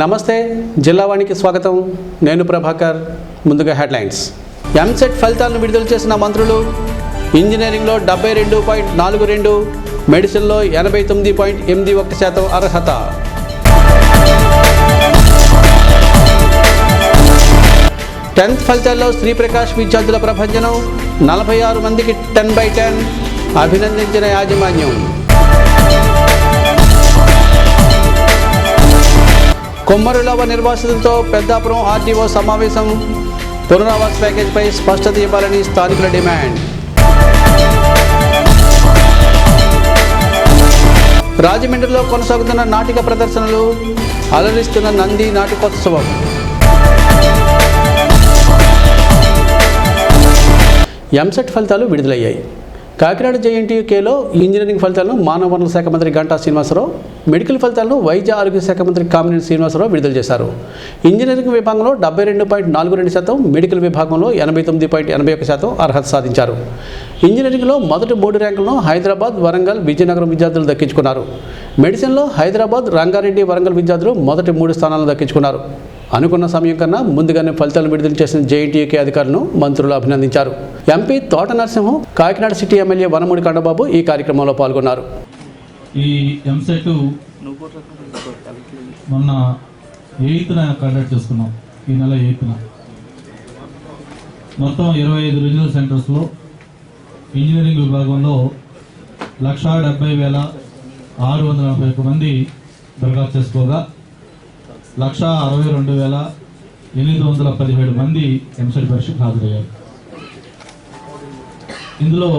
నమస్తే జిల్లావాణికి స్వాగతం. నేను ప్రభాకర్. ముందుగా హెడ్లైన్స్. ఎంసెట్ ఫలితాలను విడుదల చేసిన మంత్రులు ఇంజనీరింగ్లో డెబ్బై రెండు పాయింట్ నాలుగు రెండు మెడిసిన్లో ఎనభై తొమ్మిది పాయింట్ ఎనిమిది ఒకటి శాతం అర్హత. టెన్త్ ఫలితాల్లో శ్రీప్రకాష్ విద్యార్థుల ప్రభంజనం నలభై ఆరు మందికి టెన్ బై టెన్. అభినందించిన యాజమాన్యం. కుమ్మరులవ నిర్వాసితులతో పెద్దాపురం ఆర్టీఓ సమావేశం పునరావాస ప్యాకేజీపై స్పష్టత ఇవ్వాలని స్థానికుల డిమాండ్. రాజమండ్రిలో కొనసాగుతున్న నాటిక ప్రదర్శనలు అలరిస్తున్న నంది నాటికోత్సవం. ఎంసెట్ ఫలితాలు విడుదలయ్యాయి. కాకినాడ జేఎన్టీయూకేలో ఇంజనీరింగ్ ఫలితాలను మానవ వనరుల శాఖ మంత్రి గంటా శ్రీనివాసరావు మెడికల్ ఫలితాలను వైద్య ఆరోగ్య శాఖ మంత్రి కామినేని శ్రీనివాసరావు విడుదల చేశారు. ఇంజనీరింగ్ విభాగంలో డెబ్బై రెండు పాయింట్ నాలుగు రెండు శాతం మెడికల్ విభాగంలో ఎనభై తొమ్మిది పాయింట్ ఎనభై ఒక శాతం అర్హత సాధించారు. ఇంజనీరింగ్లో మొదటి మూడు ర్యాంకులను హైదరాబాద్ వరంగల్ విజయనగరం విద్యార్థులు దక్కించుకున్నారు. మెడిసిన్లో హైదరాబాద్ రంగారెడ్డి వరంగల్ విద్యార్థులు మొదటి మూడు స్థానాలను దక్కించుకున్నారు. అనుకున్న సమయం కన్నా ముందుగానే ఫలితాలు విడుదల చేసిన జేఎన్టీయూకే అధికారులను మంత్రులు అభినందించారు. MP Thota Narasimham Kakinada city MLA Vanamudi Kandababu ఈ కార్యక్రమంలో పాల్గొన్నారు. ఈ ఎంసెట్ మొన్న ఎయిత్న కండక్ట్ చేసుకున్నాం. ఈ నెల ఎయిత్న. మొత్తం ఇరవై ఐదు రీజనల్ సెంటర్స్లో ఇంజనీరింగ్ విభాగంలో లక్షా డెబ్బై వేల ఆరు వందల నలభై ఒక్క మంది దరఖాస్తు చేసుకోగా లక్షా అరవై రెండు వేల ఎనిమిది వందల పదిహేడు మంది ఎంసెట్ పరీక్షకు హాజరయ్యారు. ఇందులో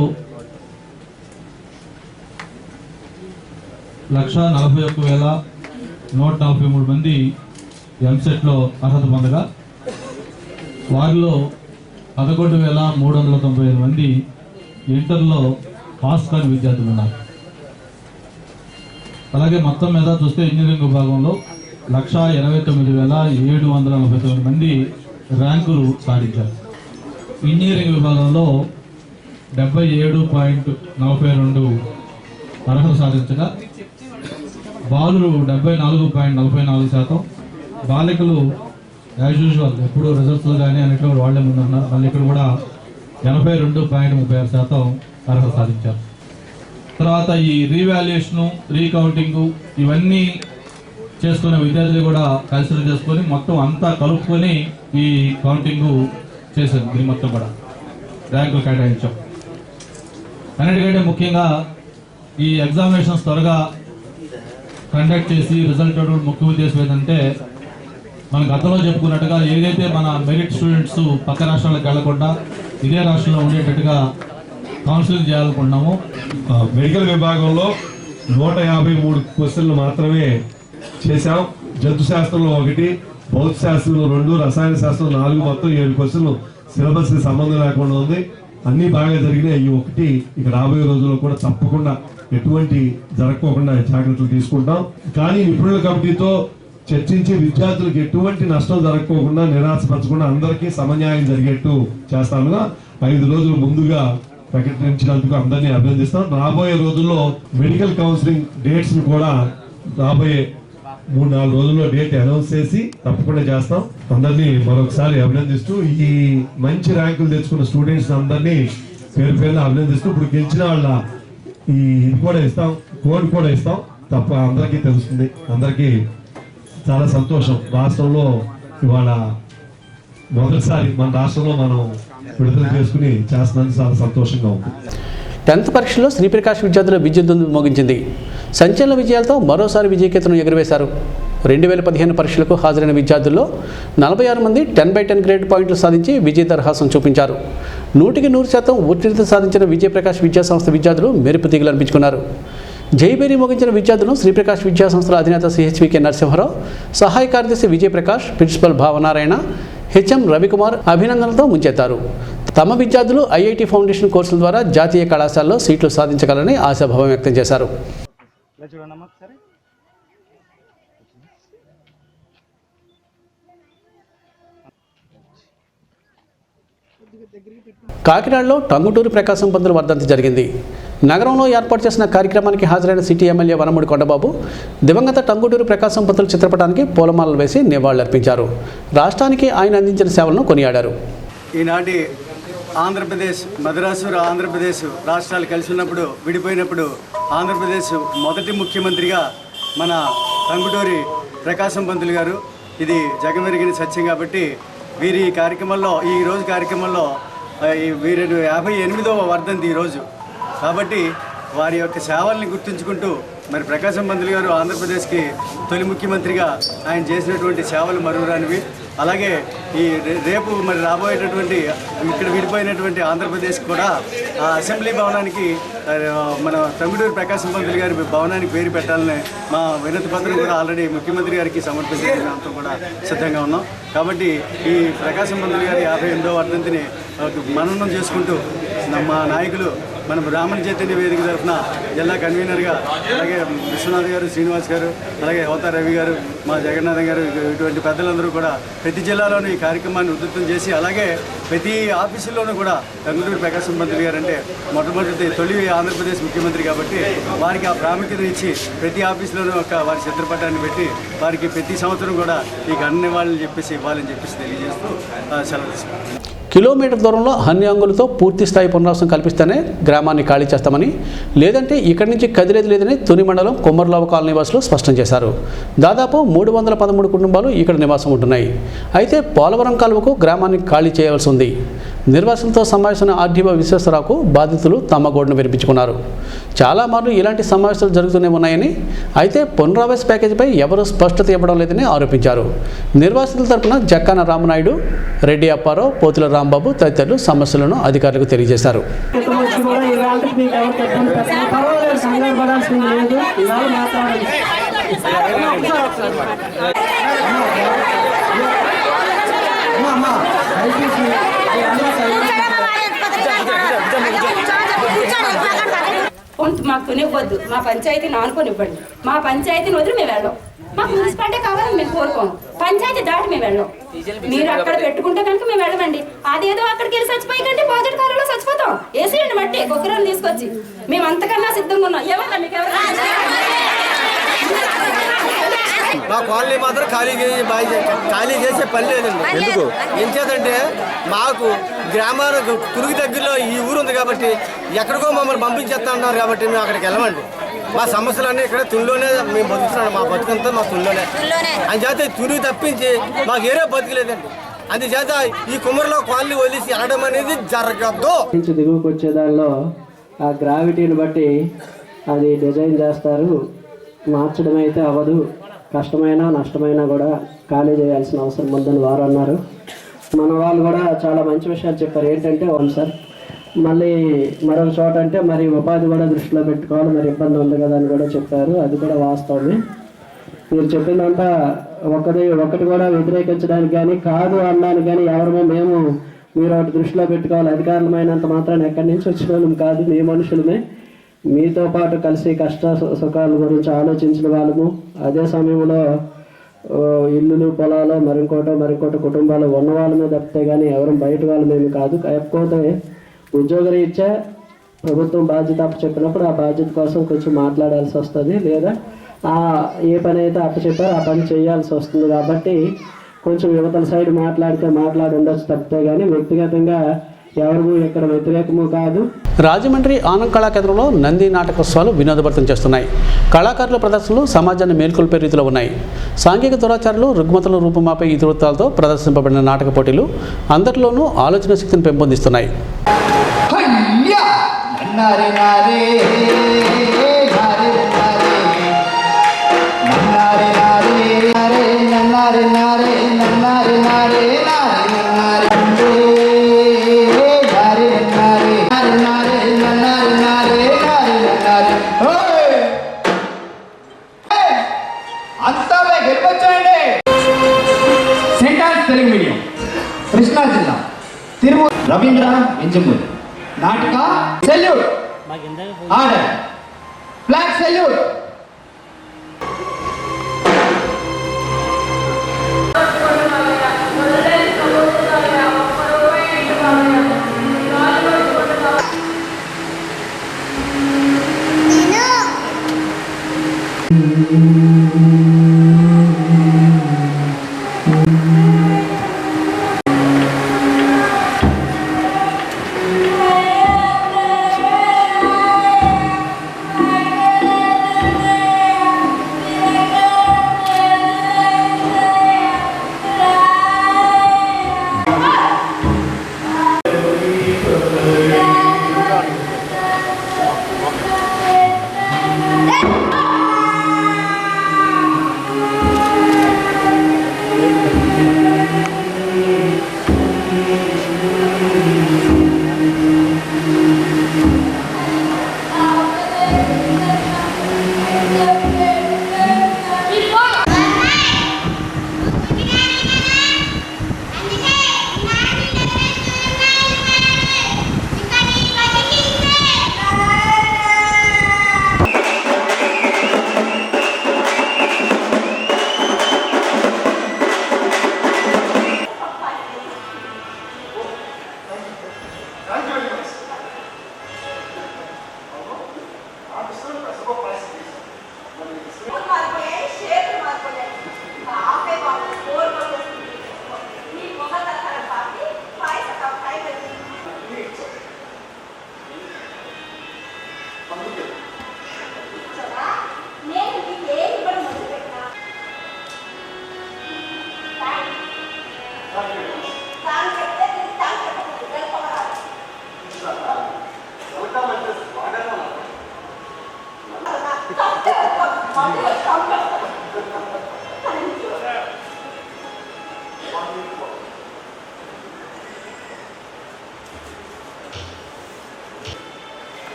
లక్ష నలభై ఒక్క వేల నూట నలభై మూడు మంది ఎంసెట్లో అర్హత పొందగా వారిలో పదకొండు వేల మూడు వందల తొంభై ఐదు మంది ఇంటర్లో పాస్ కాని విద్యార్థులు ఉన్నారు. అలాగే మొత్తం మీద చూస్తే ఇంజనీరింగ్ విభాగంలో లక్ష ఎనభై తొమ్మిది వేల ఏడు వందల నలభై తొమ్మిది మంది ర్యాంకులు సాధించారు. ఇంజనీరింగ్ విభాగంలో డెబ్బై ఏడు పాయింట్ నలభై రెండు అర్హత సాధించగా బాలురు డెబ్బై నాలుగు పాయింట్ నలభై నాలుగు శాతం బాలికలు యాజ్ యూజువల్ ఎప్పుడు రిజల్ట్స్లో కానీ అన్నిట్లో వాళ్ళే ముందున్నారు మళ్ళీ ఇక్కడ కూడా ఎనభై రెండు పాయింట్ ముప్పై ఆరు శాతం అర్హత సాధించారు. తర్వాత ఈ రీవాల్యుయేషను రీకౌంటింగు ఇవన్నీ చేసుకునే విద్యార్థులు కూడా కన్సిడర్ చేసుకొని మొత్తం అంతా కలుపుకొని ఈ కౌంటింగ్ చేశారు దీని మొత్తం కూడా. ర్యాంకులు కేటాయించాం. అన్నిటికంటే ముఖ్యంగా ఈ ఎగ్జామినేషన్స్ త్వరగా కండక్ట్ చేసి రిజల్ట్ ఇవ్వడం ముఖ్య ఉద్దేశం ఏంటంటే మన గతంలో చెప్పుకున్నట్టుగా ఏదైతే మన మెరిట్ స్టూడెంట్స్ పక్క రాష్ట్రాలకు వెళ్ళకుండా ఇదే రాష్ట్రంలో ఉండేటట్టుగా కౌన్సిలింగ్ చేయాలనుకుంటున్నాము మెడికల్ విభాగంలో నూట యాభై మూడు క్వశ్చన్లు మాత్రమే చేశాం. జంతు శాస్త్రంలో ఒకటి భౌతిక శాస్త్రంలో రెండు రసాయన శాస్త్రం నాలుగు మొత్తం ఏడు క్వశ్చన్లు. సిలబస్కి సంబంధం లేకుండా ఉంది. అన్ని బాగా జరిగినాయి. ఈ ఒకటి ఇక రాబోయే రోజుల్లో కూడా తప్పకుండా ఎటువంటి జరగకోకుండా జాగ్రత్తలు తీసుకుంటాం. కానీ నిపుణుల కమిటీతో చర్చించి విద్యార్థులకు ఎటువంటి నష్టం జరగకోకుండా నిరాశపరచకుండా అందరికీ సమన్యాయం జరిగేట్టు చేస్తాముగా ఐదు రోజులు ముందుగా ప్రకటించినందుకు అందరినీ అభినందిస్తాం. రాబోయే రోజుల్లో మెడికల్ కౌన్సిలింగ్ డేట్స్ కూడా రాబోయే మూడు నాలుగు రోజుల్లో డేట్ అనౌన్స్ చేసి తప్పకుండా చేస్తాం. అందరినీ మరొకసారి అభినందిస్తూ ఈ మంచి ర్యాంకులు తెచ్చుకున్న స్టూడెంట్స్ అందరినీ పేరు పేరున అభినందిస్తూ ఇప్పుడు గెలిచిన వాళ్ళ ఈ ఇది కూడా ఇస్తాం కోడ్ కూడా ఇస్తాం. తప్ప అందరికీ తెలుస్తుంది. అందరికీ చాలా సంతోషం. రాష్ట్రంలో ఇవాళ మొదటిసారి మన రాష్ట్రంలో మనం విడుదల చేసుకుని చేస్తున్నందుకు చాలా సంతోషంగా ఉంది. టెన్త్ పరీక్షలో శ్రీప్రకాష్ విద్యార్థుల విద్యుత్ మోగించింది సంచలన విజయాలతో మరోసారి విజయకేతను ఎగురవేశారు. రెండు వేల పదిహేను పరీక్షలకు హాజరైన విద్యార్థుల్లో నలభై ఆరు మంది టెన్ బై టెన్ గ్రేడ్ పాయింట్లు సాధించి విజయ దరహాసం చూపించారు. నూటికి నూరు శాతం ఉత్తీర్ణత సాధించిన విజయప్రకాష్ విద్యా సంస్థ విద్యార్థులు మెరుపు తీగలు అనిపించుకున్నారు. జైబేరి ముగించిన విద్యార్థులను శ్రీప్రకాష్ విద్యా సంస్థల అధినేత సిహెచ్వికే నరసింహరావు సహాయ కార్యదర్శి విజయప్రకాష్ ప్రిన్సిపల్ భావనారాయణ హెచ్ఎం రవికుమార్ అభినందనలతో ముంచెత్తారు. తమ విద్యార్థులు ఐఐటి ఫౌండేషన్ కోర్సుల ద్వారా జాతీయ కళాశాలలో సీట్లు సాధించగలని ఆశాభావం వ్యక్తం చేశారు. ఇలా చూడండి ఒకసారి. కొద్దిగా కాకినాడలో టంగుటూరి ప్రకాశం పంతులు వర్ధంతి జరిగింది. నగరంలో ఏర్పాటు చేసిన కార్యక్రమానికి హాజరైన సిటీ ఎమ్మెల్యే వనముడి కొండబాబు దివంగత టంగుటూరి ప్రకాశం పంతులు చిత్రపటానికి పూలమాలలు వేసి నివాళులర్పించారు. రాష్ట్రానికి ఆయన అందించిన సేవలను కొనియాడారు. ఈనాటి ఆంధ్రప్రదేశ్ మద్రాసు ఆంధ్రప్రదేశ్ రాష్ట్రాలు కలిసి ఉన్నప్పుడు విడిపోయినప్పుడు ఆంధ్రప్రదేశ్ మొదటి ముఖ్యమంత్రిగా మన టంగుటూరి ప్రకాశం పంతులు గారు. ఇది జగమెరిగిన సత్యం కాబట్టి వీరి ఈ కార్యక్రమంలో ఈ రోజు కార్యక్రమంలో ఈ వీరి యాభై ఎనిమిదవ వర్ధంతి ఈరోజు కాబట్టి వారి యొక్క సేవల్ని గుర్తుంచుకుంటూ మరి ప్రకాశం పంతులు గారు ఆంధ్రప్రదేశ్కి తొలి ముఖ్యమంత్రిగా ఆయన చేసినటువంటి సేవలు మరువురానివి అలాగే ఈ రే- రేపు మరి రాబోయేటటువంటి ఇక్కడ విడిపోయినటువంటి ఆంధ్రప్రదేశ్ కూడా ఆ అసెంబ్లీ భవనానికి మన తమిళూరు ప్రకాశం పంతులు గారి భవనానికి పేరు పెట్టాలని మా వినతి పత్రం కూడా ఆల్రెడీ ముఖ్యమంత్రి గారికి సమర్పించడంతో కూడా సిద్ధంగా ఉన్నాం. కాబట్టి ఈ ప్రకాశం పంతులు గారి యాభై ఎనిమిదో వర్ధంతిని మననం చేసుకుంటూ మా నాయకులు మనం బ్రాహ్మణ చైతన్య వేదిక తరఫున జిల్లా కన్వీనర్గా అలాగే విశ్వనాథ్ గారు శ్రీనివాస్ గారు అలాగే హోతా రవి గారు మా జగన్నాథ్ గారు ఇటువంటి పెద్దలందరూ కూడా ప్రతి జిల్లాలోనూ ఈ కార్యక్రమాన్ని ఉధృతం చేసి అలాగే ప్రతి ఆఫీసుల్లోనూ కూడా గంగుటూరి ప్రకాశం మంత్రి గారు అంటే మొట్టమొదటి తొలి ఆంధ్రప్రదేశ్ ముఖ్యమంత్రి కాబట్టి వారికి ఆ ప్రాముఖ్యత ఇచ్చి ప్రతి ఆఫీసులోనూ ఒక వారి చిత్రపటాన్ని పెట్టి వారికి ప్రతి సంవత్సరం కూడా ఈ గణ నివాళులు చెప్పేసి ఇవ్వాలని చెప్పేసి తెలియజేస్తూ సెలవు కిలోమీటర్ దూరంలో అన్ని అంగులతో పూర్తి స్థాయి పునరావాసం కల్పిస్తేనే గ్రామాన్ని ఖాళీ చేస్తామని లేదంటే ఇక్కడి నుంచి కదిలేదు లేదని తుని మండలం కొమ్మర్లావ కాలనీ వాసులు స్పష్టం చేశారు. దాదాపు మూడు వందల పదమూడు కుటుంబాలు ఇక్కడ నివాసం ఉంటున్నాయి. అయితే పోలవరం కాలువకు గ్రామాన్ని ఖాళీ చేయవలసి ఉంది. నిర్వాసులతో సమావేశమైన ఆర్డీఓ విశ్వేశ్వరరావుకు బాధితులు తమ గోడును వినిపించుకున్నారు చాలామార్లు ఇలాంటి సమావేశాలు జరుగుతూనే ఉన్నాయని అయితే పునరావాస ప్యాకేజీపై ఎవరూ స్పష్టత ఇవ్వడం లేదని ఆరోపించారు. నిర్వాసితుల తరపున జక్కాన రామనాయుడు రెడ్డి అప్పారావు పోతుల రాంబాబు తదితరులు సమస్యలను అధికారులకు తెలియజేశారు. క్రితం వచ్చి కూడా ఇవాళ మీకు ఎవరికి ఇబ్బంది పెట్టండి పర్వాలేదు కంగారు పడాల్సింది లేదు ఇవాళ మాట్లాడండి అమ్మా, అమ్మా, దయచేసి మీరందరూ silent కొంత మాకు కొనివ్వద్దు మా పంచాయతీని ఆనుకొనివ్వండి మా పంచాయతీని వదిలి మేము వెళ్ళాం. మాకు మున్సిపాలిటీ కావాలని మేము కోరుకోం. పంచాయతీ దాటి మేము వెళ్ళాం. మీరు అక్కడ పెట్టుకుంటే కనుక మేము వెళ్ళమండి. అదేదో అక్కడికి వెళ్ళి చచ్చిపోయి కంటే ప్రాజెక్ట్ కాలంలో చచ్చిపోతాం. వేసేయండి మట్టి కుక్కరాన్ని తీసుకొచ్చి. మేము అంతకన్నా సిద్ధంగా ఉన్నాం. ఏమన్నా మీకు ఎవరు మా కాలనీ మాత్రం ఖాళీ చేసి బాగా చే- ఖాళీ చేసే పని లేదండి ఎందుకు? ఏం చేతంటే మాకు గ్రామానికి తురుగు దగ్గరలో ఈ ఊరు ఉంది కాబట్టి ఎక్కడికో మమ్మల్ని పంపించేస్తా ఉన్నారు కాబట్టి మేము అక్కడికి వెళ్ళమండి. మా సమస్యలన్నీ ఇక్కడ తుల్లోనే మేము బతుకుతున్నాం. మా బతుకంతా మా తుల్లోనే అందుచేత తురుగు తప్పించి మాకు ఏరే బతుకులేదండి అందుచేత ఈ కుమ్మరిలో కాలనీ వదిలేసి వెళ్ళడం అనేది జరగద్దు నుంచి దిగువకు వచ్చే దానిలో ఆ గ్రావిటీని బట్టి అది డిజైన్ చేస్తారు. మార్చడం అయితే అవ్వదు. కష్టమైనా నష్టమైనా కూడా ఖాళీ చేయాల్సిన అవసరం ఉందని వారు అన్నారు. మన వాళ్ళు కూడా చాలా మంచి విషయాలు చెప్పారు. ఏంటంటే అవును సార్ మళ్ళీ మరొక చోట అంటే మరి ఉపాధి కూడా దృష్టిలో పెట్టుకోవాలి. మరి ఇబ్బంది ఉంది కదా అని కూడా చెప్పారు. అది కూడా వాస్తవమే. మీరు చెప్పిందంతా ఒకటి ఒకటి కూడా వ్యతిరేకించడానికి కానీ కాదు అనడానికి కానీ ఎవరమో మేము మీరు ఒకటి దృష్టిలో పెట్టుకోవాలి. అధికారులమైనంత మాత్రాన్ని ఎక్కడి నుంచి వచ్చిన వాళ్ళం కాదు. మీ మనుషులమే. మీతో పాటు కలిసి కష్ట సు- సుఖాల గురించి ఆలోచించిన వాళ్ళము. అదే సమయంలో ఇల్లులు పొలాలు మరింకోటో మరింకోట కుటుంబాలు ఉన్న వాళ్ళమే తప్పితే కానీ ఎవరు బయట వాళ్ళమేమి కాదు. కాకపోతే ఉద్యోగరీత్యా ప్రభుత్వం బాధ్యత అప్పచెప్పినప్పుడు ఆ బాధ్యత కోసం కొంచెం మాట్లాడాల్సి వస్తుంది. లేదా ఆ ఏ పని అయితే అప్పచెప్పారో ఆ పని చేయాల్సి వస్తుంది కాబట్టి కొంచెం యువతల సైడ్ మాట్లాడితే మాట్లాడి ఉండొచ్చు తప్పితే కానీ వ్యక్తిగతంగా ఎవరు ఇక్కడ వ్యతిరేకము కాదు. రాజమండ్రి ఆనంద్ కళాకేంద్రంలో నంది నాటకోత్సవాలు వినోదభరితం చేస్తున్నాయి. కళాకారుల ప్రదర్శనలు సమాజాన్ని మేల్కొల్పే రీతిలో ఉన్నాయి. సాంఘిక దురాచారాలు రుగ్మతలు రూపుమాపే ఇతివృత్తాలతో ప్రదర్శింపబడిన నాటక పోటీలు అందరిలోనూ ఆలోచన శక్తిని పెంపొందిస్తున్నాయి. రవీంద్ర ఇంజమూరి నాటక salute. Order. Flag salute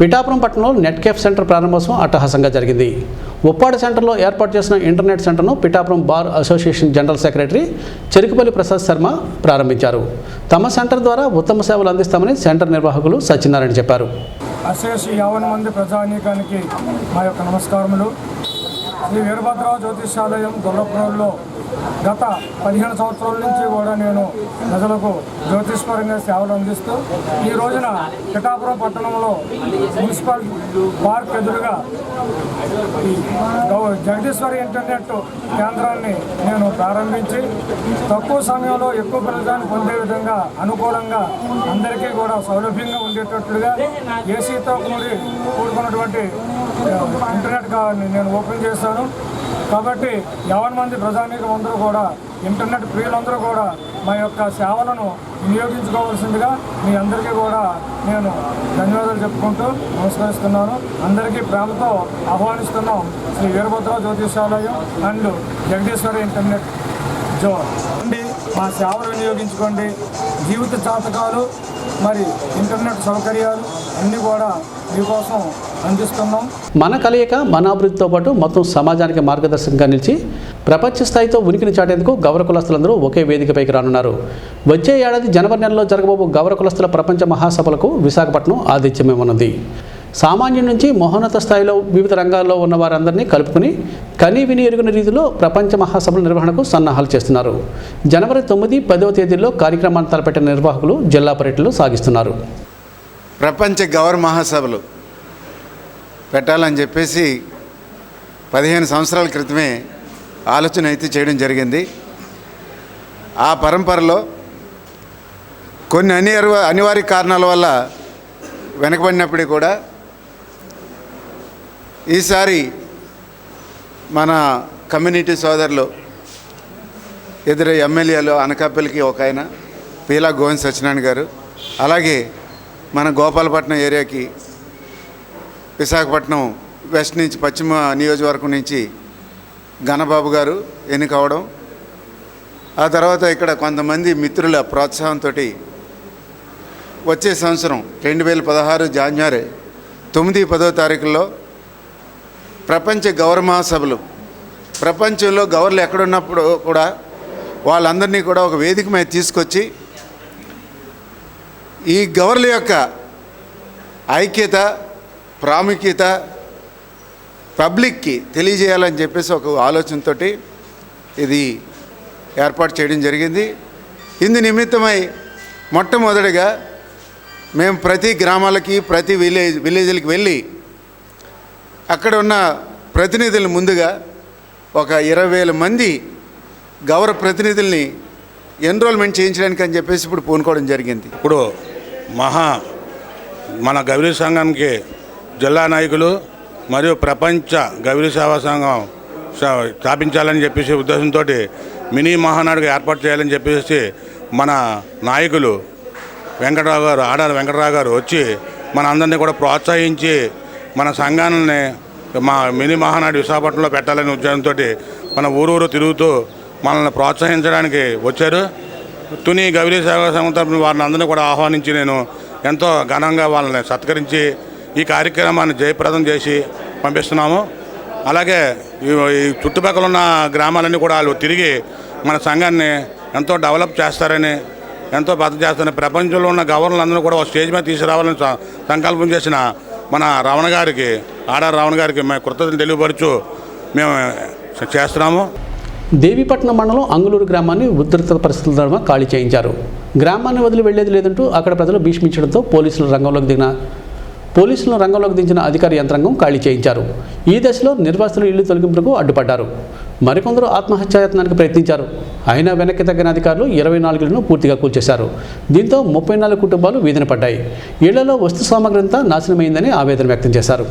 Pithapuram పట్టణంలో నెట్ కేఫ్ సెంటర్ ప్రారంభోత్సవం అట్టహాసంగా జరిగింది. ఉప్పాడ సెంటర్లో ఏర్పాటు చేసిన ఇంటర్నెట్ సెంటర్ను Pithapuram bar association general secretary Cherukupalli Prasad Sharma ప్రారంభించారు. తమ సెంటర్ ద్వారా ఉత్తమ సేవలు అందిస్తామని సెంటర్ నిర్వాహకులు సత్యనారాయణ చెప్పారు. అశేషి యావన్ మంది ప్రజానీకానికి మా యొక్క నమస్కారములు. శ్రీ వీరభద్రరావు జ్యోతిషాలయం దొల్లపురంలో గత పదిహేను సంవత్సరాల నుంచి కూడా నేను ప్రజలకు జ్యోతిష్పరంగా సేవలు అందిస్తూ ఈ రోజున పిఠాపురం పట్టణంలో మున్సిపల్ పార్క్ ఎదురుగా జగదీశ్వరి ఇంటర్నెట్ కేంద్రాన్ని నేను ప్రారంభించి తక్కువ సమయంలో ఎక్కువ ఫలితాన్ని పొందే విధంగా అనుకూలంగా అందరికీ కూడా సౌలభ్యంగా ఉండేటట్లుగా ఏసీతో కూడి కూడుకున్నటువంటి ఇంటర్నెట్ నేను ఓపెన్ చేశాను. కాబట్టి యావన్ మంది ప్రజానీకం అందరూ కూడా ఇంటర్నెట్ ప్రియులందరూ కూడా మా యొక్క సేవలను వినియోగించుకోవాల్సిందిగా మీ అందరికీ కూడా నేను ధన్యవాదాలు చెప్పుకుంటూ నమస్కరిస్తున్నాను. అందరికీ ప్రేమతో ఆహ్వానిస్తున్నాం శ్రీ వీరభద్ర జ్యోతిషాలయం అండ్ జగదీశ్వరి ఇంటర్నెట్ జో అండి మా సేవలు వినియోగించుకోండి. జీవిత జాతకాలు మరి ఇంటర్నెట్ సౌకర్యాలు అన్నీ కూడా మీకోసం అందిస్తున్నాం మన కలయిక మన అభివృద్ధితో పాటు మొత్తం సమాజానికి మార్గదర్శకంగా నిలిచి ప్రపంచ స్థాయితో ఉనికిని చాటేందుకు గౌర కులస్తులందరూ ఒకే వేదికపైకి రానున్నారు. వచ్చే ఏడాది జనవరి నెలలో జరగబోవు గౌర కులస్తుల ప్రపంచ మహాసభలకు విశాఖపట్నం ఆతిథ్యమేమన్నది సామాన్యం నుంచి మహోన్నత స్థాయిలో వివిధ రంగాల్లో ఉన్న వారందరినీ కలుపుకుని కనీ విని ఎరుగున రీతిలో ప్రపంచ మహాసభల నిర్వహణకు సన్నాహాలు చేస్తున్నారు. జనవరి తొమ్మిది పదవ తేదీల్లో కార్యక్రమాన్ని తలపెట్టిన నిర్వాహకులు జిల్లా పర్యటనలు సాగిస్తున్నారు. ప్రపంచ గౌర మహాసభలు పెట్టాలని చెప్పేసి పదిహేను సంవత్సరాల క్రితమే ఆలోచన అయితే చేయడం జరిగింది. ఆ పరంపరలో కొన్ని అనివార్య అనివార్య కారణాల వల్ల వెనకబడినప్పటికీ కూడా ఈసారి మన కమ్యూనిటీ సోదరులు ఎదురే ఎమ్మెల్యేలు అనకాపల్లికి ఒక ఆయన పీలా గోవింద్ సత్యనారాయణ గారు అలాగే మన గోపాలపట్నం ఏరియాకి విశాఖపట్నం వెస్ట్ నుంచి పశ్చిమ నియోజకవర్గం నుంచి ఘనబాబు గారు ఎన్నికవడం. ఆ తర్వాత ఇక్కడ కొంతమంది మిత్రుల ప్రోత్సాహంతో వచ్చే సంవత్సరం రెండు వేల పదహారు జాన్వరి తొమ్మిది పదో తారీఖుల్లో ప్రపంచ గౌరవ మహాసభలు. ప్రపంచంలో గవర్లు ఎక్కడున్నప్పుడు కూడా వాళ్ళందరినీ కూడా ఒక వేదిక మీద తీసుకొచ్చి ఈ గవర్ల యొక్క ఐక్యత ప్రాముఖ్యత పబ్లిక్కి తెలియజేయాలని చెప్పేసి ఒక ఆలోచనతో ఇది ఏర్పాటు చేయడం జరిగింది. ఇందు నిమిత్తమై మొట్టమొదటిగా మేము ప్రతి గ్రామాలకి ప్రతి విలేజ్ విలేజ్లకి వెళ్ళి అక్కడ ఉన్న ప్రతినిధులు ముందుగా ఒక ఇరవై వేల మంది గౌరవ ప్రతినిధుల్ని ఎన్రోల్మెంట్ చేయించడానికి అని చెప్పేసి ఇప్పుడు పూనుకోవడం జరిగింది. ఇప్పుడు మహా మన గౌరీ సంఘంకి జిల్లా నాయకులు మరియు ప్రపంచ గౌరీ సేవా సంఘం స్థాపించాలని చెప్పేసి ఉద్దేశంతో మినీ మహానాడుగా ఏర్పాటు చేయాలని చెప్పేసి మన నాయకులు వెంకటరావు గారు ఆడారి వెంకటరావు గారు వచ్చి మన అందరినీ కూడా ప్రోత్సహించి మన సంఘాలని మా మినీ మహానాడు విశాఖపట్నంలో పెట్టాలనే ఉద్దేశంతో మన ఊరూరు తిరుగుతూ మనల్ని ప్రోత్సహించడానికి వచ్చారు. తుని గౌరీ సేవా సంఘం తరపున వారిని అందరినీ కూడా ఆహ్వానించి నేను ఎంతో ఘనంగా వాళ్ళని సత్కరించి ఈ కార్యక్రమాన్ని జయప్రదం చేసి పంపిస్తున్నాము. అలాగే ఈ చుట్టుపక్కల ఉన్న గ్రామాలన్నీ కూడా వాళ్ళు తిరిగి మన సంఘాన్ని ఎంతో డెవలప్ చేస్తారని ఎంతో భద్రత చేస్తారని ప్రపంచంలో ఉన్న గవర్నర్లందరూ కూడా ఒక స్టేజ్ మీద తీసుకురావాలని సంకల్పం చేసిన మన రావణ గారికి ఆడారి రావణ గారికి మేము కృతజ్ఞతలు తెలియపరచు మేము చేస్తున్నాము. దేవీపట్నం మండలం అంగులూరు గ్రామాన్ని ఉధృత పరిస్థితుల ద్వారా ఖాళీ చేయించారు. గ్రామాన్ని వదిలి వెళ్ళేది లేదంటూ అక్కడ ప్రజలు భీష్మించడంతో పోలీసులు రంగంలోకి దిగిన పోలీసులను రంగంలోకి దించిన అధికార యంత్రాంగం ఖాళీ చేయించారు. ఈ దశలో నిర్వాసితులు ఇల్లు తొలగింపులకు అడ్డుపడ్డారు. మరికొందరు ఆత్మహత్యాయత్నానికి ప్రయత్నించారు. అయినా వెనక్కి తగ్గిన అధికారులు ఇరవై నాలుగులను పూర్తిగా కూల్చేశారు. దీంతో ముప్పై నాలుగు కుటుంబాలు వీధిన పడ్డాయి. ఇళ్ళలో వస్తు సామగ్రి అంతా నాశనమైందని ఆవేదన వ్యక్తం చేశారు.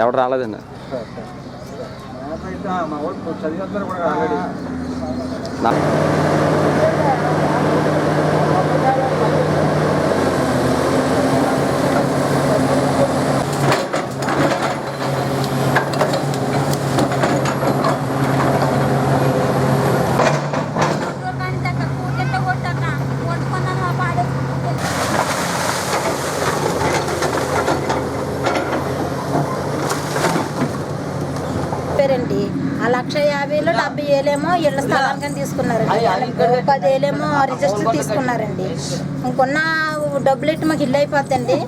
ఎవరు రాలేదండి. నా- పేరండి ఆ లక్ష యాభైలో డెబ్బై ఇళ్ళ స్థలానికి తీసుకున్నారండి పది వేలేమో రిజిస్టర్ తీసుకున్నారండి. ఇంకొన్న డబ్బులు ఇట్టి మాకు ఇల్లు అయిపోద్దండి.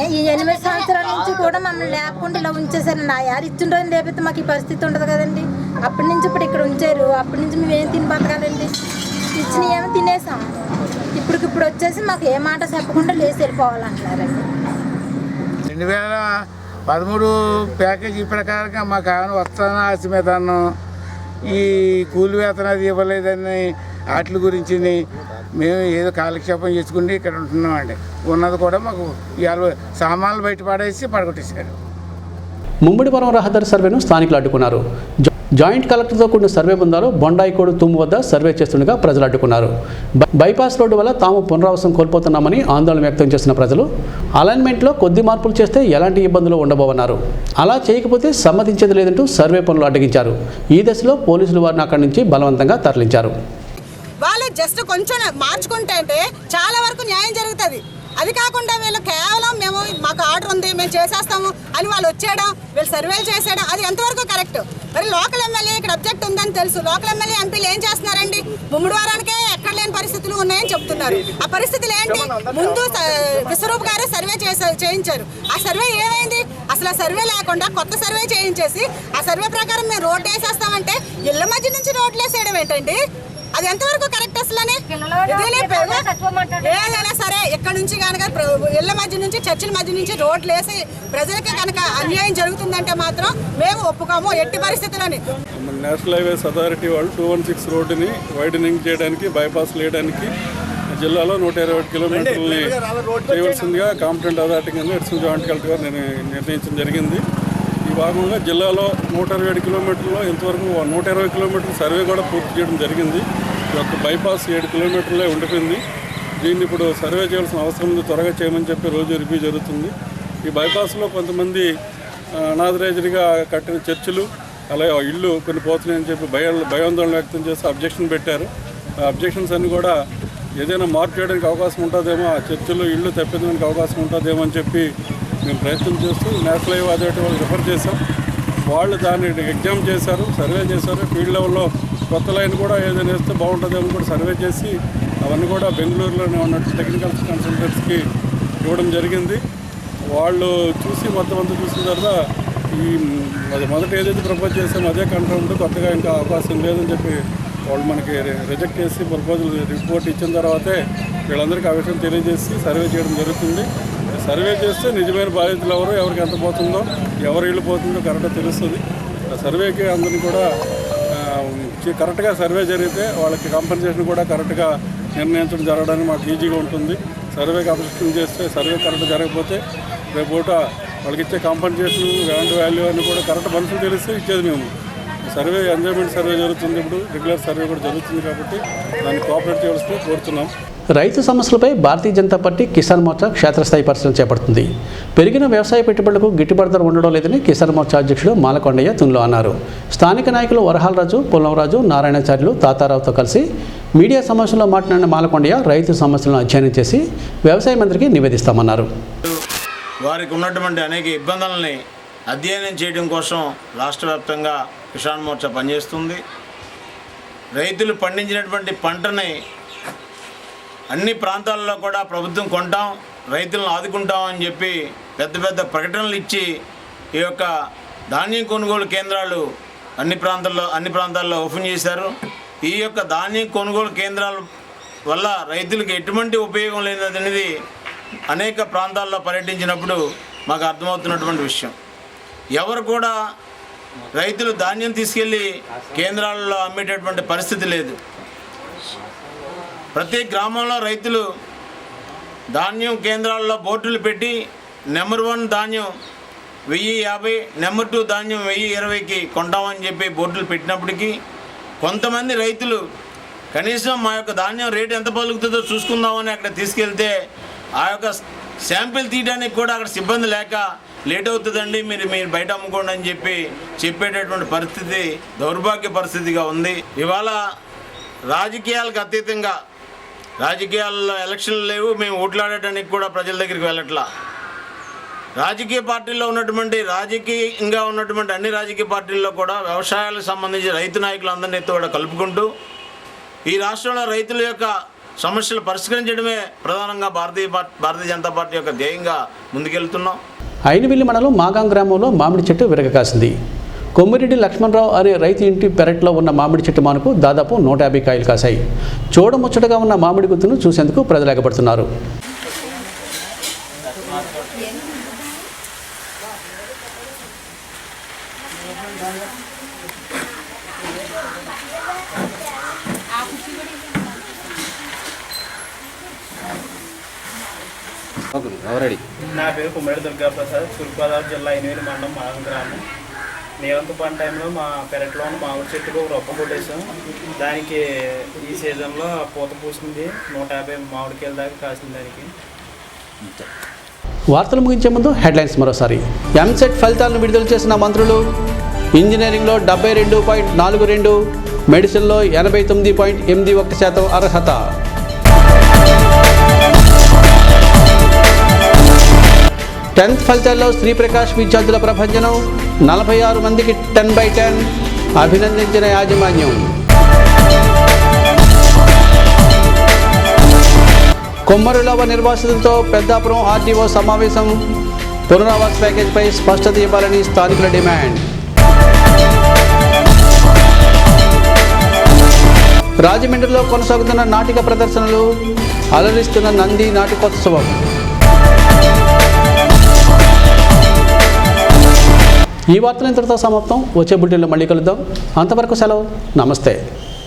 ఏ, ఈ ఎనిమిది సంవత్సరాల నుంచి కూడా మమ్మల్ని లేకుండా ఇలా ఉంచేసారండి ఆ యారు ఇచ్చిన రోజు లేకపోతే మాకు ఈ పరిస్థితి ఉండదు కదండి. అప్పటి నుంచి ఇప్పుడు ఇక్కడ ఉంచారు. అప్పటి నుంచి మేము ఏం తిని బతకాలండి? ఇచ్చిన ఏమో తినేసాం. ఇప్పటికిప్పుడు వచ్చేసి మాకు ఏ మాట చెప్పకుండా లేచి వెళ్ళిపోవాలంటున్నారండి. రెండు వేల పదమూడు ప్యాకేజీ ప్రకారంగా మాకు ఏమైనా వస్తానా ఆశ మీద అన్నాం. ఈ కూలి వేతనం అది ఇవ్వలేదని వాటి గురించి మేము ఏదో కాలక్షేపం చేసుకుని ఇక్కడ ఉంటున్నామండి. ఉన్నది కూడా మాకు ఇవాళ సామాన్లు బయట పడేసి పడగొట్టేశారు. ముమ్మిడివరం రహదారి సర్వేను స్థానికులు అడ్డుకున్నారు. జాయింట్ కలెక్టర్తో కూడిన సర్వే బృందాలు బొండాయికోడు తుమ్ము వద్ద సర్వే చేస్తుండగా ప్రజలు అడ్డుకున్నారు. బై- బైపాస్ రోడ్డు వల్ల తాము పునరావాసం కోల్పోతున్నామని ఆందోళన వ్యక్తం చేసిన ప్రజలు అలైన్మెంట్లో కొద్ది మార్పులు చేస్తే ఎలాంటి ఇబ్బందులు ఉండబోవన్నారు. అలా చేయకపోతే సమ్మతించేది లేదంటూ సర్వే పనులు అడ్డగించారు. ఈ దశలో పోలీసులు వారిని అక్కడి నుంచి బలవంతంగా తరలించారు. వాళ్ళు జస్ట్ కొంచెం మార్చుకుంటే అంటే చాలా వరకు న్యాయం జరుగుతుంది. అది కాకుండా వీళ్ళు కేవలం మేము మాకు ఆర్డర్ ఉంది మేము చేసేస్తాము అని వాళ్ళు వచ్చేయడం వీళ్ళు సర్వేలు చేసేయడం అది ఎంతవరకు కరెక్ట్? మరి లోకల్ ఎమ్మెల్యే ఇక్కడ అబ్జెక్ట్ ఉందని తెలుసు. లోకల్ ఎమ్మెల్యే ఎంపీలు ఏం చేస్తున్నారండి? ముమ్మడి వారానికే ఎక్కడ లేని పరిస్థితులు ఉన్నాయని చెప్తున్నారు. ఆ పరిస్థితులు ఏంటి? ముందు విశ్వరూప్ గారు సర్వే చేసే చేయించారు. ఆ సర్వే ఏమైంది? అసలు ఆ సర్వే లేకుండా కొత్త సర్వే చేయించేసి ఆ సర్వే ప్రకారం మేము రోడ్డు వేసేస్తామంటే ఇళ్ళ మధ్య నుంచి రోడ్లు వేసేయడం ఏంటండి? అది ఎంతవరకు కరెక్ట్ పెద్ద- ఏదైనా సరే ఇక్కడ నుంచి కనుక ప్ర- ఇళ్ళ మధ్య నుంచి చర్చిల మధ్య నుంచి రోడ్లు వేసి ప్రజలకి కనుక అన్యాయం జరుగుతుందంటే మాత్రం మేము ఒప్పుకోము ఎట్టి పరిస్థితులని నేషనల్ హైవేస్ అథారిటీ వాళ్ళు టూ వన్ సిక్స్ రోడ్డుని వైడనింగ్ చేయడానికి బైపాస్ వేయడానికి జిల్లాలో నూట ఇరవై ఒకటి కిలోమీటర్లని చేయవలసిందిగా కాంపిటెంట్ అథారిటీ కింద ఎడిషన్ జాయింట్ కలెక్టర్ గారు నేను నిర్ణయించడం జరిగింది ఈ భాగంగా జిల్లాలో నూట ఇరవై ఏడు కిలోమీటర్లో ఇంతవరకు నూట ఇరవై కిలోమీటర్ల సర్వే కూడా పూర్తి చేయడం జరిగింది. ఈ యొక్క బైపాస్ ఏడు కిలోమీటర్లే ఉండిపోయింది. దీన్ని ఇప్పుడు సర్వే చేయాల్సిన అవసరం ఉంది త్వరగా చేయమని చెప్పి రోజు రివ్యూ జరుగుతుంది. ఈ బైపాస్లో కొంతమంది ఆ, కట్టిన చర్చిలు అలాగే ఆ ఇళ్ళు కొన్ని పోతున్నాయని చెప్పి భయ భయాందోళన వ్యక్తం చేసి అబ్జెక్షన్ పెట్టారు. ఆ అబ్జెక్షన్స్ అన్ని కూడా ఏదైనా మార్పు చేయడానికి అవకాశం ఉంటుందేమో ఆ చర్చిలో ఇళ్ళు తప్పించడానికి అవకాశం ఉంటుందేమో అని చెప్పి మేము ప్రయత్నం చేస్తూ నేషనల్ హైవే అథారిటీ వాళ్ళు రిఫర్ చేశాం. వాళ్ళు దాన్ని ఎగ్జామ్ చేశారు సర్వే చేశారు. ఫీల్డ్ లెవెల్లో కొత్త లైన్ కూడా ఏదైనా వేస్తే బాగుంటుందేమో కూడా సర్వే చేసి అవన్నీ కూడా బెంగళూరులోనే ఉన్నట్టు టెక్నికల్ కన్సల్టెంట్స్కి ఇవ్వడం జరిగింది. వాళ్ళు చూసి మొత్తం అంతా చూసిన తర్వాత ఈ అది మొదట ఏదైతే ప్రపోజ్ చేసామో అదే కంట్రోల్ కొత్తగా ఇంకా అవకాశం లేదని చెప్పి వాళ్ళు మనకి రిజెక్ట్ చేసి ప్రపోజల్ రిపోర్ట్ ఇచ్చిన తర్వాతే వీళ్ళందరికీ ఆ విషయం తెలియజేసి సర్వే చేయడం జరుగుతుంది. సర్వే చేస్తే నిజమైన బాధితులు ఎవరు ఎవరికి ఎంత పోతుందో ఎవరు ఇల్లు పోతుందో కరెక్ట్గా తెలుస్తుంది. ఆ సర్వేకి అందరినీ కూడా కరెక్ట్గా సర్వే జరిగితే వాళ్ళకి కాంపెన్సేషన్ కూడా కరెక్ట్గా నిర్ణయించడం జరగడానికి మాకు ఈజీగా ఉంటుంది. సర్వేకి అబ్జెక్షన్ చేస్తే సర్వే కరెక్ట్ జరగకపోతే రేపు పూట వాళ్ళకి ఇచ్చే కాంపెన్సేషన్ గ్రాండ్ వాల్యూ అని కూడా కరెక్ట్ మనుషులు తెలిస్తే ఇచ్చేది మేము. సర్వే ఎంజాయ్మెంట్ సర్వే జరుగుతుంది ఇప్పుడు. రెగ్యులర్ సర్వే కూడా జరుగుతుంది కాబట్టి దాన్ని కోఆపరేట్ చేయవలసింది కోరుతున్నాం. రైతు సమస్యలపై భారతీయ జనతా పార్టీ కిసాన్ మోర్చా క్షేత్రస్థాయి పరిశీలన చేపడుతుంది. పెరిగిన వ్యవసాయ పెట్టుబడులకు గిట్టుబాటు ధర ఉండడం లేదని కిసాన్ మోర్చా అధ్యక్షుడు మాలకొండయ్య తున్లో అన్నారు. స్థానిక నాయకులు వరహాలరాజు పొల్లంరాజు నారాయణాచార్యులు తాతారావుతో కలిసి మీడియా సమావేశంలో మాట్లాడిన మాలకొండయ్య రైతు సమస్యలను అధ్యయనం చేసి వ్యవసాయ మంత్రికి నివేదిస్తామన్నారు. వారికి ఉన్నటువంటి అనేక ఇబ్బందులని అధ్యయనం చేయడం కోసం రాష్ట్ర వ్యాప్తంగా కిసాన్ మోర్చా పనిచేస్తుంది. రైతులు పండించినటువంటి పంటని అన్ని ప్రాంతాల్లో కూడా ప్రభుత్వం కొంటాం రైతులను ఆదుకుంటాం అని చెప్పి పెద్ద పెద్ద ప్రకటనలు ఇచ్చి ఈ యొక్క ధాన్యం కొనుగోలు కేంద్రాలు అన్ని ప్రాంతాల్లో అన్ని ప్రాంతాల్లో ఓపెన్ చేశారు. ఈ యొక్క ధాన్యం కొనుగోలు కేంద్రాల వల్ల రైతులకు ఎటువంటి ఉపయోగం లేదనేది అనేక ప్రాంతాల్లో పర్యటించినప్పుడు మాకు అర్థమవుతున్నటువంటి విషయం. ఎవరు కూడా రైతులు ధాన్యం తీసుకెళ్ళి కేంద్రాలలో అమ్మేటటువంటి పరిస్థితి లేదు. ప్రతి గ్రామంలో రైతులు ధాన్యం కేంద్రాల్లో బోర్డులు పెట్టి నెంబర్ వన్ ధాన్యం వెయ్యి యాభై నెంబర్ టూ ధాన్యం వెయ్యి ఇరవైకి కొంటామని చెప్పి బోర్డులు పెట్టినప్పటికీ కొంతమంది రైతులు కనీసం మా యొక్క ధాన్యం రేటు ఎంత పలుకుతుందో చూసుకుందామని అక్కడ తీసుకెళ్తే ఆ యొక్క శాంపిల్ తీయడానికి కూడా అక్కడ సిబ్బంది లేక లేట్ అవుతుందండి మీరు మీరు బయట అమ్ముకోండి అని చెప్పి చెప్పేటటువంటి పరిస్థితి దౌర్భాగ్య పరిస్థితిగా ఉంది. ఇవాళ రాజకీయాలకు అతీతంగా రాజకీయాల్లో ఎలక్షన్లు లేవు మేము ఓట్లాడటానికి కూడా ప్రజల దగ్గరికి వెళ్ళట్లా. రాజకీయ పార్టీల్లో ఉన్నటువంటి రాజకీయంగా ఉన్నటువంటి అన్ని రాజకీయ పార్టీల్లో కూడా వ్యవసాయాలకు సంబంధించి రైతు నాయకులందరినీ కూడా కలుపుకుంటూ ఈ రాష్ట్రంలో రైతుల యొక్క సమస్యలు పరిష్కరించడమే ప్రధానంగా భారతీయ భారతీయ జనతా పార్టీ యొక్క ధ్యేయంగా ముందుకెళ్తున్నాం. ఐనవిల్లి మండలం మాగాం గ్రామంలో మామిడి చెట్టు విరగకాసింది. కొమ్మిరెడ్డి లక్ష్మణరావు అనే రైతు ఇంటి పెరట్లో ఉన్న మామిడి చెట్టు మానుకు దాదాపు నూట యాభై కాయలు కాశాయి. చూడముచ్చటగా ఉన్న మామిడి గుత్తును చూసేందుకు ప్రజలు ఎగబడుతున్నారు. రెడీ నా పేరు కుమ్మడి దుర్గా ప్రసాద్ తూర్పుగోదావరి జిల్లా ఎనిమిది మండలం మాగం గ్రామం. నేవంత పంట టైంలో మా పెరట్లో ఉన్న మామిడి చెట్టుకు ఒక రొప్ప కొట్టేసాం దానికి ఈ సీజన్లో పూత పూసింది. నూట యాభై మామిడికాయల దాకా కాసింది దానికి. వార్తలు ముగించే ముందు హెడ్లైన్స్ మరోసారి. ఎంసెట్ ఫలితాలను విడుదల చేసిన మంత్రులు ఇంజనీరింగ్లో డెబ్బై రెండు పాయింట్ నాలుగు రెండు మెడిసిన్లో ఎనభై తొమ్మిది పాయింట్ ఎనిమిది ఒకటి శాతం అర్హత. టెన్త్ ఫలితాల్లో శ్రీప్రకాష్ విద్యార్థుల ప్రభంజనం. నలభై ఆరు మందికి టెన్ బై టెన్. అభినందించిన యాజమాన్యం. కొమ్మరులవ నిర్వాసితులతో పెద్దాపురం ఆర్డీఓ సమావేశం. పునరావాస ప్యాకేజీపై స్పష్టత ఇవ్వాలని స్థానికుల డిమాండ్. రాజమండ్రిలో కొనసాగుతున్న నాటిక ప్రదర్శనలు అలరిస్తున్న నంది నాటికోత్సవం. ఈ వార్తలు ఇంతటితో సమాప్తం. వచ్చే బుల్లెటిన్లో మళ్ళీ కలుద్దాం. అంతవరకు సెలవు. నమస్తే.